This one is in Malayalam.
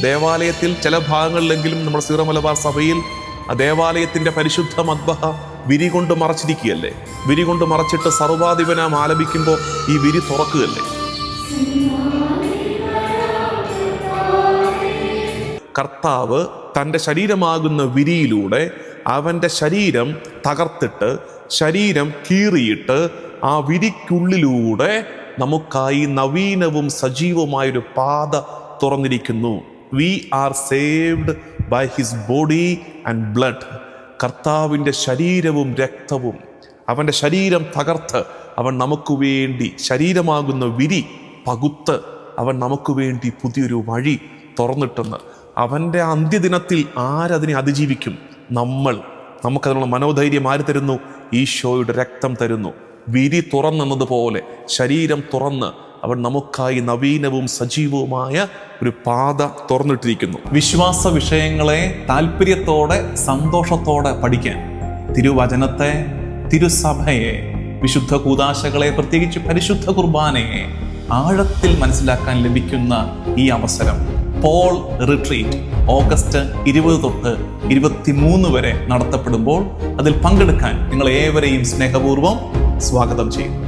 ദേവാലയത്തിൽ ചില ഭാഗങ്ങളിലെങ്കിലും നമ്മുടെ സീറോ മലബാർ സഭയിൽ ആ ദേവാലയത്തിന്റെ പരിശുദ്ധ മദ്ബഹ വിരി കൊണ്ട് മറച്ചിരിക്കുകയല്ലേ? വിരി കൊണ്ട് മറച്ചിട്ട് സർവാധിപനാം ആലപിക്കുമ്പോൾ ഈ വിരി തുറക്കുകയല്ലേ? കർത്താവ് തന്റെ ശരീരമാകുന്ന വിരിയിലൂടെ അവന്റെ ശരീരം തകർത്തിട്ട് ശരീരം കീറിയിട്ട് ആ വിരിക്കുള്ളിലൂടെ നമുക്കായി നവീനവും സജീവവുമായൊരു പാത തുറന്നിരിക്കുന്നു. We are saved by his body and blood കർത്താവിന്റെ ശരീരവും രക്തവും അവന്റെ ശരീരം തകർത്ത് അവൻ നമുക്ക് വേണ്ടി ശരീരമാകുന്ന വിരി പകുത്ത് അവൻ നമുക്ക് വേണ്ടി പുതിയൊരു വഴി തുറന്നിട്ടെന്ന്. അവന്റെ അന്ത്യദിനത്തിൽ ആരതിനെ അതിജീവിക്കും? നമ്മൾ. നമുക്കതിനുള്ള മനോധൈര്യം ആര് തരുന്നു? ഈശോയുടെ രക്തം തരുന്നു. വിരി തുറന്നെന്നതുപോലെ ശരീരം തുറന്ന് അവൻ നമുക്കായി നവീനവും സജീവവുമായ ഒരു പാത തുറന്നിട്ടിരിക്കുന്നു. വിശ്വാസ വിഷയങ്ങളെ താല്പര്യത്തോടെ സന്തോഷത്തോടെ പഠിക്കാൻ തിരുവചനത്തെ തിരുസഭയെ വിശുദ്ധ കൂതാശകളെ പ്രത്യേകിച്ച് പരിശുദ്ധ കുർബാനയെ ആഴത്തിൽ മനസ്സിലാക്കാൻ ലഭിക്കുന്ന ഈ അവസരം പോൾ റിട്രീറ്റ് ഓഗസ്റ്റ് ഇരുപത് തൊട്ട് ഇരുപത്തിമൂന്ന് വരെ നടത്തപ്പെടുമ്പോൾ അതിൽ പങ്കെടുക്കാൻ നിങ്ങൾ ഏവരെയും സ്നേഹപൂർവം സ്വാഗതം ചെയ്യുന്നു